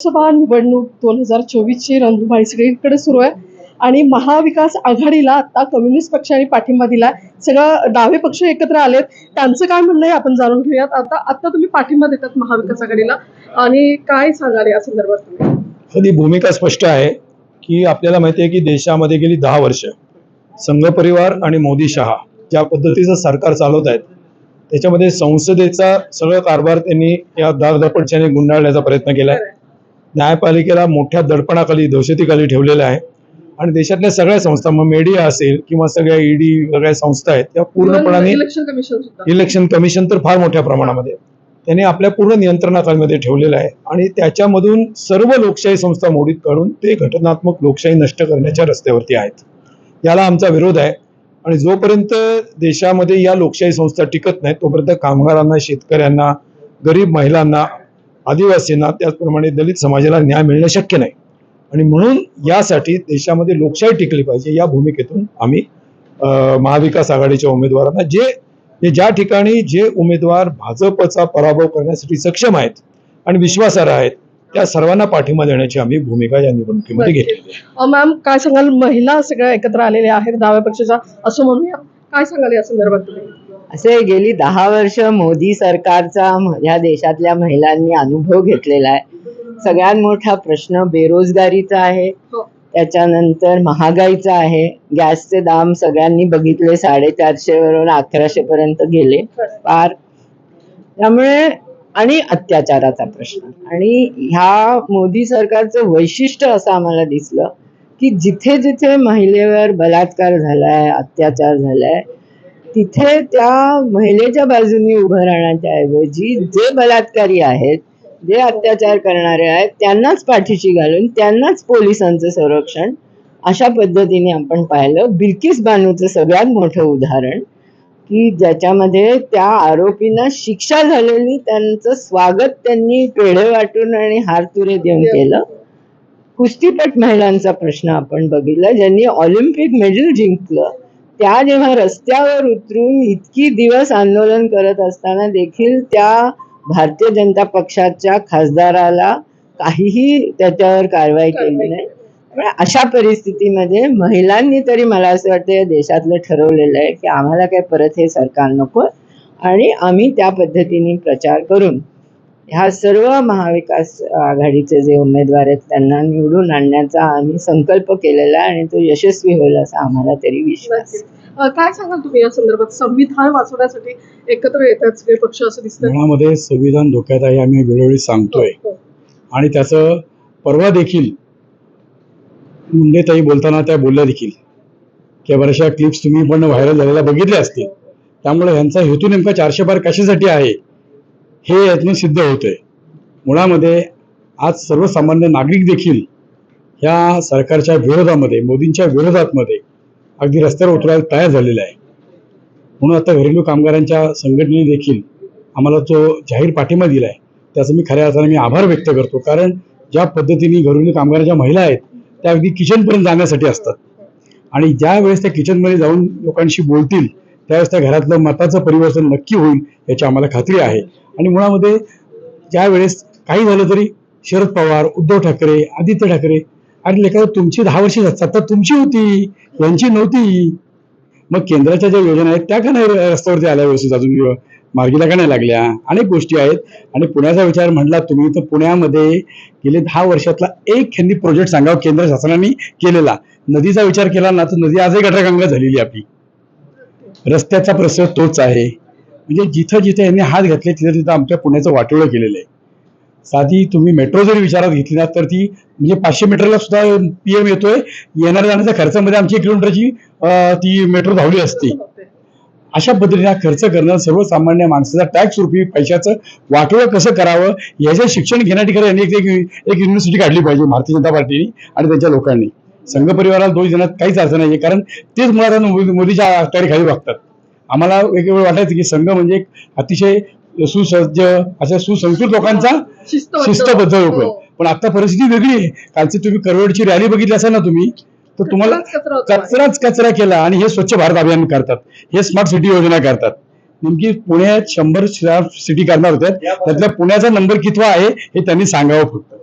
लोकसभा निवडणूक दोन हजार चोवीसची रणधुमाळी सगळीकडे सुरू आहे. आणि महाविकास आघाडीला आता कम्युनिस्ट पक्षाने पाठिंबा दिला सगळं डावे पक्ष एकत्र आलेत. त्यांचं काय म्हणणं आहे आपण जाणून घेऊयात. आता आता तुम्ही पाठिंबा देतात महाविकास आघाडीला. आणि काय सांगाल या संदर्भात तुम्ही? भूमिका स्पष्ट आहे की आपल्याला माहिती आहे की देशामध्ये गेली दहा वर्ष संघ परिवार आणि मोदी शहा ज्या पद्धतीचं सरकार चालवत आहेत त्याच्यामध्ये संसदेचा सगळं कारभार त्यांनी या दारदपटच्याने गुंडाळण्याचा प्रयत्न केला आहे न्यायपालिकेला मोठ्या दडपणाखाली दहशतीखाली ठेवलेलं आहे. आणि देशातल्या सगळ्या संस्था मग मीडिया असेल किंवा सगळ्या ईडी वगैरे संस्था आहेत त्या पूर्णपणाने इलेक्शन कमिशन तर फार मोठ्या प्रमाणामध्ये. त्यांनी आपल्या पूर्ण नियंत्रणाखालीमध्ये ठेवलेलं आहे. आणि त्याच्यामधून सर्व लोकशाही संस्था मोडीत काढून ते घटनात्मक लोकशाही नष्ट करण्याच्या रस्त्यावरती आहेत. याला आमचा विरोध आहे. आणि जोपर्यंत देशामध्ये या लोकशाही संस्था टिकत नाहीत तोपर्यंत कामगारांना शेतकऱ्यांना गरीब महिलांना आदिवासींना त्याचप्रमाणे दलित समाजाला न्याय मिळणं शक्य नाही. आणि म्हणून यासाठी देशामध्ये लोकशाही टिकली पाहिजे या भूमिकेतून आम्ही महाविकास आघाडीच्या उमेदवारांना जे ज्या ठिकाणी जे उमेदवार भाजपचा पराभव करण्यासाठी सक्षम आहेत आणि विश्वासार्ह आहेत त्या सर्वांना पाठिंबा देण्याची आम्ही भूमिका या निवडणुकीमध्ये घेतली मॅम काय सांगाल? महिला सगळ्या एकत्र आलेल्या आहेत डाव्या पक्षाच्या असं म्हणूया. काय सांगाल या संदर्भात तुम्ही? असे गेली दहा वर्ष मोदी सरकारचा म- या देशातल्या महिलांनी अनुभव घेतलेला आहे. सगळ्यात मोठा प्रश्न बेरोजगारीचा आहे. हो. त्याच्यानंतर महागाईचा आहे. गॅसचे दाम सगळ्यांनी बघितले साडेचारशे वरून अकराशे पर्यंत गेले. पार त्यामुळे आणि अत्याचाराचा प्रश्न. आणि ह्या मोदी सरकारचं वैशिष्ट्य असं आम्हाला दिसलं की जिथे जिथे महिलेवर बलात्कार झालाय अत्याचार झालाय तिथे त्या महिलेच्या बाजूनी उभं राहण्याच्या ऐवजी जे बलात्कारी आहेत जे अत्याचार करणारे आहेत त्यांनाच पाठीशी घालून त्यांनाच पोलिसांचं संरक्षण अशा पद्धतीने आपण पाहिलं. बिल्किस बानूचं सगळ्यात मोठं उदाहरण की ज्याच्यामध्ये त्या आरोपींना शिक्षा झालेली त्यांचं स्वागत त्यांनी पेढे वाटून आणि हारतुरे देऊन केलं. कुस्तीपट महिलांचा प्रश्न आपण बघितला ज्यांनी ऑलिम्पिक मेडल जिंकलं. त्या जेव्हा रस्त्यावर उतरून इतकी दिवस आंदोलन करत असताना देखील त्या भारतीय जनता पक्षाच्या खासदाराला काहीही त्याच्यावर कारवाई केली नाही. अशा परिस्थितीमध्ये महिलांनी तरी मला असं वाटतं या देशातलं ठरवलेलं आहे की आम्हाला काय परत हे सरकार नको आणि आम्ही त्या पद्धतीने प्रचार करून ह्या सर्व महाविकास आघाडीचे जे उमेदवार आहेत त्यांना निवडून आणण्याचा आम्ही संकल्प केलेला आहे आणि तो यशस्वी होईल असा आम्हाला तरी विश्वास काय सांगाल तुम्ही या संदर्भात? संविधान वाचवण्यासाठी एकत्र येतात सगळे पक्ष असं दिसतं मुळामध्ये संविधान धोक्यात आहे आम्ही वेळोवेळी सांगतोय. आणि त्याचं परवा देखील मुंडेताई बोलताना त्या बोलल्या देखील. की बऱ्याचशा क्लिप्स तुम्ही पण व्हायरल झालेल्या बघितल्या असतील. त्यामुळे यांचा हेतू नेमका चारशे बार कशासाठी आहे? हे यातून सिद्ध होतंय. मुळामध्ये आज सर्वसामान्य नागरिक देखील ह्या सरकारच्या विरोधामध्ये मोदींच्या विरोधातमध्ये अगदी रस्त्यावर उतरायला तयार झालेला आहे. म्हणून आता घरेलू कामगारांच्या संघटनेने देखील आम्हाला जो जाहीर पाठिंबा दिला आहे त्याचा मी खऱ्या अर्थाने मी आभार व्यक्त करतो. कारण ज्या पद्धतीने घरेलू कामगारांच्या महिला आहेत त्या अगदी किचनपर्यंत जाण्यासाठी असतात. आणि ज्या वेळेस त्या किचनमध्ये जाऊन लोकांशी बोलतील त्यावेळेस त्या घरातलं मताचं परिवर्तन नक्की होईल याची आम्हाला खात्री आहे. आणि मुळामध्ये ज्या वेळेस काही झालं तरी शरद पवार उद्धव ठाकरे आदित्य ठाकरे आणि लेखा तुमची दहा वर्ष सत्ता तुमची होती यांची नव्हती. मग केंद्राच्या ज्या योजना आहेत त्या का नाही रस्त्यावरती आल्या व्यवस्थित अजून? मार्गीला का नाही लागल्या? अनेक गोष्टी आहेत. आणि पुण्याचा विचार म्हणला तुम्ही तर पुण्यामध्ये गेले दहा वर्षातला एक खंदी प्रोजेक्ट सांगावा केंद्र शासनाने केलेला. नदीचा विचार केला ना तर नदी आजही गटरगंगा झालेली आपली. रस्त्याचा प्रश्न तोच आहे. म्हणजे जिथं जिथे यांनी हात घातले तिथं तिथं आमच्या पुण्याचं वाटोळं केलेलं आहे. साधी तुम्ही मेट्रो जरी विचारात घेतली ना तर ती म्हणजे पाचशे मीटरला सुद्धा पीएम येतोय. येणाऱ्या जाण्याच्या खर्चामध्ये आमची एक किलोमीटरची ती मेट्रो धावली असते. अशा पद्धतीने हा खर्च करणं सर्वसामान्य माणसाचा टॅक्स रुपी पैशाचं वाटोळं कसं करावं याचं शिक्षण घेण्यासाठी खरं यांनी एक एक युनिव्हर्सिटी काढली पाहिजे भारतीय जनता पार्टीने आणि त्यांच्या लोकांनी. संघ परिवाराला दोष देण्यात काहीच अर्थ नाही कारण तेच मुळात आता मोदी- मोदीच्या खाली बघतात. आम्हाला वेगवेगळं वाटायचं की संघ म्हणजे एक अतिशय सुसज्ज अशा सुसंस्कृत लोकांचा शिस्तबद्ध. लोक हो. पण आता परिस्थिती वेगळी आहे कालची तुम्ही करवडची रॅली बघितली असेल ना तुम्ही तर तुम्हाला कचराच कचरा होता. कचराच कचरा केला आणि हे स्वच्छ भारत अभियान करतात हे स्मार्ट सिटी योजना करतात नेमकी पुण्यात शंभर सिटी करणार होत्या त्यातल्या पुण्याचा नंबर कितवा आहे हे त्यांनी सांगावं फक्त